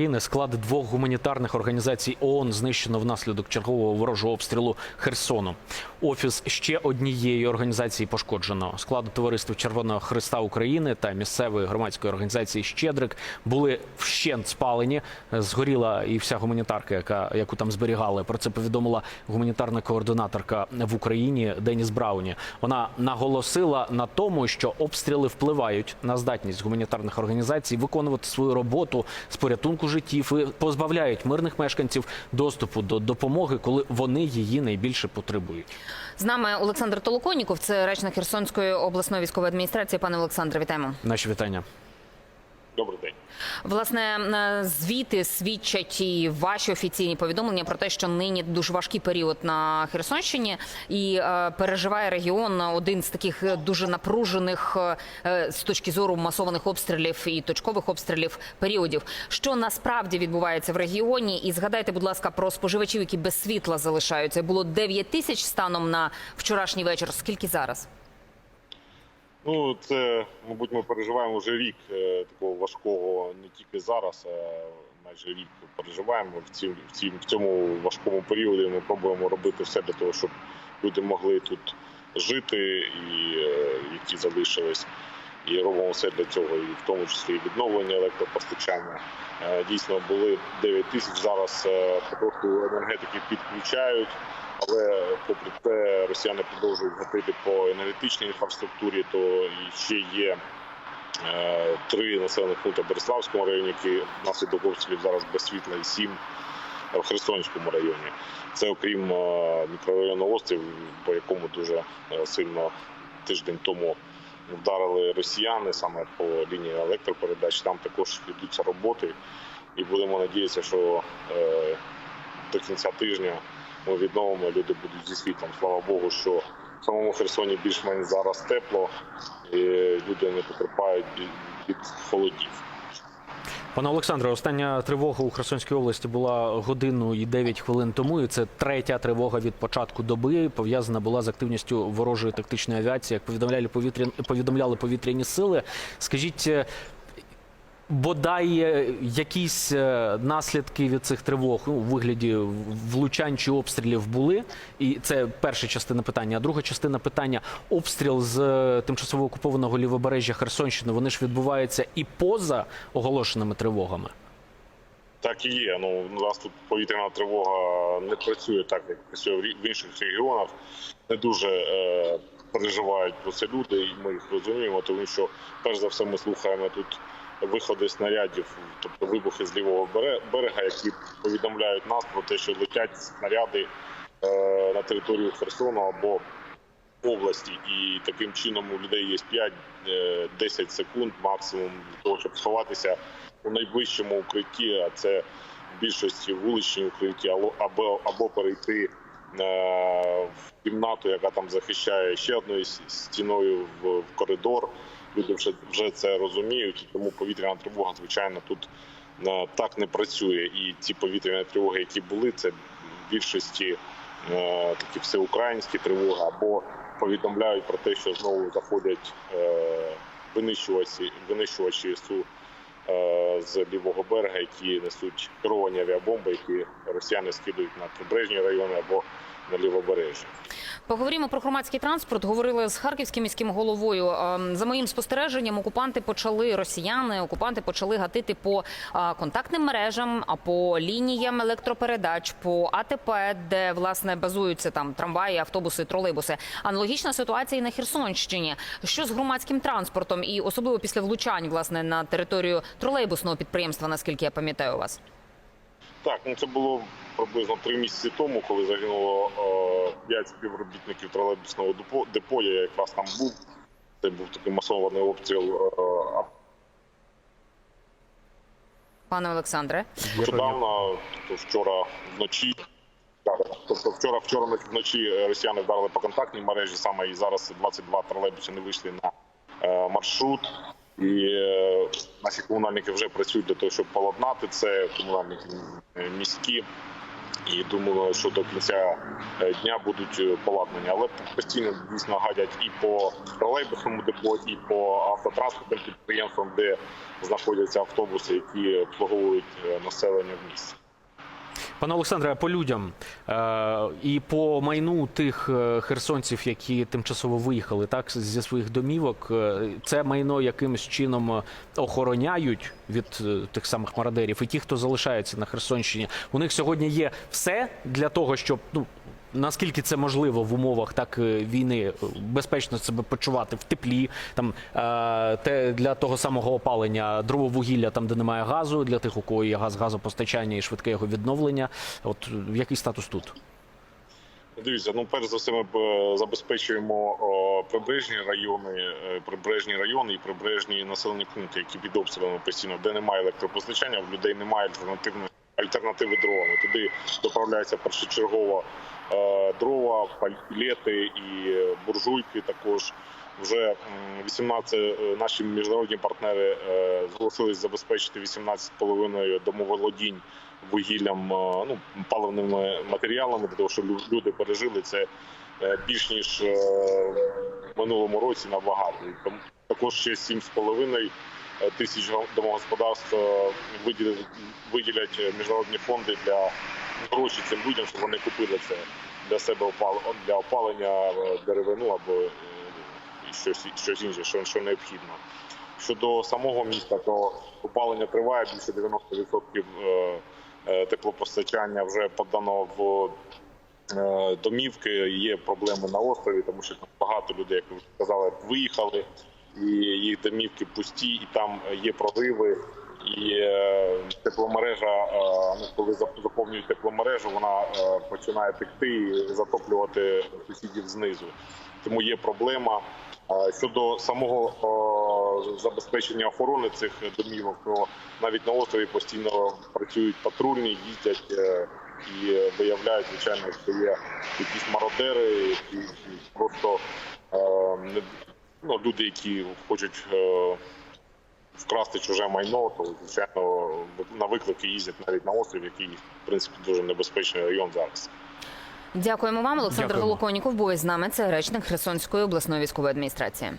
України склад двох гуманітарних організацій ООН знищено внаслідок чергового ворожого обстрілу Херсону. Офіс ще однієї організації пошкоджено. Складу товариства Червоного Христа України та місцевої громадської організації Щедрик були вщент спалені. Згоріла і вся гуманітарка, яка яку там зберігали. Про це повідомила гуманітарна координаторка в Україні Деніс Брауні. Вона наголосила на тому, що обстріли впливають на здатність гуманітарних організацій виконувати свою роботу з порятунку життів і позбавляють мирних мешканців доступу до допомоги, коли вони її найбільше потребують. З нами Олександр Толоконіков, це речник Херсонської обласної військової адміністрації. Пане Олександре, вітаємо. Наші вітання. Добрий день. Власне, е, звіти свідчать і ваші офіційні повідомлення про те, що нині дуже важкий період на Херсонщині, і е, переживає регіон один з таких е, дуже напружених з точки зору масованих обстрілів і точкових обстрілів періодів. Що насправді відбувається в регіоні? І згадайте, будь ласка, про споживачів, які без світла залишаються. Було 9 тисяч станом на вчорашній вечір. Скільки зараз? Ну це, мабуть, ми переживаємо вже рік е, такого важкого не тільки зараз, а майже рік переживаємо в цім, в цім в цьому важкому періоді. Ми пробуємо робити все для того, щоб люди могли тут жити, і е, які залишились. І робимо все для цього, і в тому числі і відновлення електропостачання. Е, Дійсно були 9 тисяч. Зараз потроху енергетики підключають. Але попри те, росіяни продовжують гатити по енергетичній інфраструктурі, то ще є е, три населених пункти в Береславському районі, які внаслідок обстрілів зараз без світла, і сім в Херсонському районі. Це окрім е, мікрорайону Острів, по якому дуже е, сильно тиждень тому вдарили росіяни саме по лінії електропередач. Там також ведуться роботи, і будемо надіятися, що до кінця тижня ми відновимо, люди будуть зі світлом. Слава Богу, що в самому Херсоні більш-менш зараз тепло, і люди не потерпають від, від холодів. Пане Олександре, остання тривога у Херсонській області була годину і 9 хвилин тому. І це третя тривога від початку доби. Пов'язана була з активністю ворожої тактичної авіації, як повідомляли повітряні повідомляли повітряні сили. Скажіть. Бодай якісь е, наслідки від цих тривог у вигляді влучань чи обстрілів були, і це перша частина питання. А друга частина питання: обстріл з е, тимчасово окупованого лівобережжя Херсонщини. Вони ж відбуваються і поза оголошеними тривогами. Так і є. Ну у нас тут повітряна тривога не працює так, як працює в інших регіонах. Не дуже е, переживають про це люди, і ми їх розуміємо, тому що перш за все ми слухаємо тут виходи снарядів, тобто вибухи з лівого берега, які повідомляють нас про те, що летять снаряди е, на територію Херсону або області, і таким чином у людей є 5-10 секунд максимум для того, щоб сховатися у найближчому укритті, а це в більшості вуличні укритті, або- або, перейти е, в кімнату, яка там захищає ще одною стіною в, коридор. Люди вже, вже це розуміють, тому повітряна тривога, звичайно, тут е, так не працює. І ці повітряні тривоги, які були, це в більшості е, такі всеукраїнські тривоги, або повідомляють про те, що знову заходять е, винищувачі, винищувачі су е, з лівого берега, які несуть керовані авіабомби, які росіяни скидують на прибережні райони або на лівобережжя. Поговоримо про громадський транспорт. Говорили з харківським міським головою. Ем, За моїм спостереженням, окупанти почали росіяни, окупанти почали гатити по контактним мережам, а по лініям електропередач, по АТП, де власне базуються там трамваї, автобуси, тролейбуси. Аналогічна ситуація і на Херсонщині. Що з громадським транспортом, і особливо після влучань власне на територію тролейбусного підприємства, наскільки я пам'ятаю вас. Так, ну це було приблизно три місяці тому, коли загинуло е, п'ять співробітників тролейбусного депо. депо. Я якраз там був. Це був такий масований обстріл е, Пане Олександре, нещодавно, тобто вчора вночі. Тобто вчора, вчора вночі росіяни вдарили по контактній мережі, саме і зараз 22 тролейбуси не вийшли на е, маршрут. І е, наші комунальники вже працюють для того, щоб поладнати це. Комунальники е, міські І думаю, що до кінця е, дня будуть поладнані. Але постійно дійсно гадять і по тролейбусному депо, і по автотранспортним підприємствам, де знаходяться автобуси, які обслуговують населення в місті. Пане Олександре, а по людям е, і по майну тих е, херсонців, які тимчасово виїхали, так зі своїх домівок, е, це майно якимось чином охороняють від тих самих мародерів. І ті, хто залишається на Херсонщині, у них сьогодні є все для того, щоб ну. Наскільки це можливо в умовах так е, війни е, безпечно себе почувати в теплі, там е, те для того самого опалення дрововугілля, там де немає газу, для тих, у кого є газ, газопостачання і швидке його відновлення. От який статус тут? Дивіться, ну перш за все, ми забезпечуємо прибережні райони, прибережні райони і прибережні населені пункти, які під обстрілами постійно, де немає електропостачання, в людей немає альтернативної альтернативи дровами. Туди доправляються першочергово е, дрова, палети і буржуйки. Також вже м, 18 е, наші міжнародні партнери е, зголосились забезпечити 18,5 домоволодінь вугіллям, ну паливними матеріалами для того, щоб люди пережили це більш ніж в минулому році набагато. Також ще 7,5 тисяч домогосподарств е, виділять, виділять е, міжнародні фонди для гроші цим людям, щоб вони купили це для себе для опалення е, деревину або е, щось, щось інше, що, що необхідно. Щодо самого міста, то опалення триває більше 90% е, е, теплопостачання вже подано в е, домівки. Є проблеми на острові, тому що багато людей, як ви сказали, виїхали, і їх домівки пусті, і там є прориви. І е, тепломережа, е, ну коли заповнюють тепломережу, вона е, починає текти і затоплювати сусідів знизу. Тому є проблема. Щодо самого забезпечення охорони цих домівок, то навіть на острові постійно працюють патрульні, їздять е, і виявляють, звичайно, що є якісь мародери, які просто е, ну, люди, які хочуть е, вкрасти чуже майно, то звичайно на виклики їздять навіть на острів, який в принципі дуже небезпечний район зараз. Дякуємо вам, Олександр Волоконіков Голоконіков. Був із нами. Це речник Херсонської обласної військової адміністрації.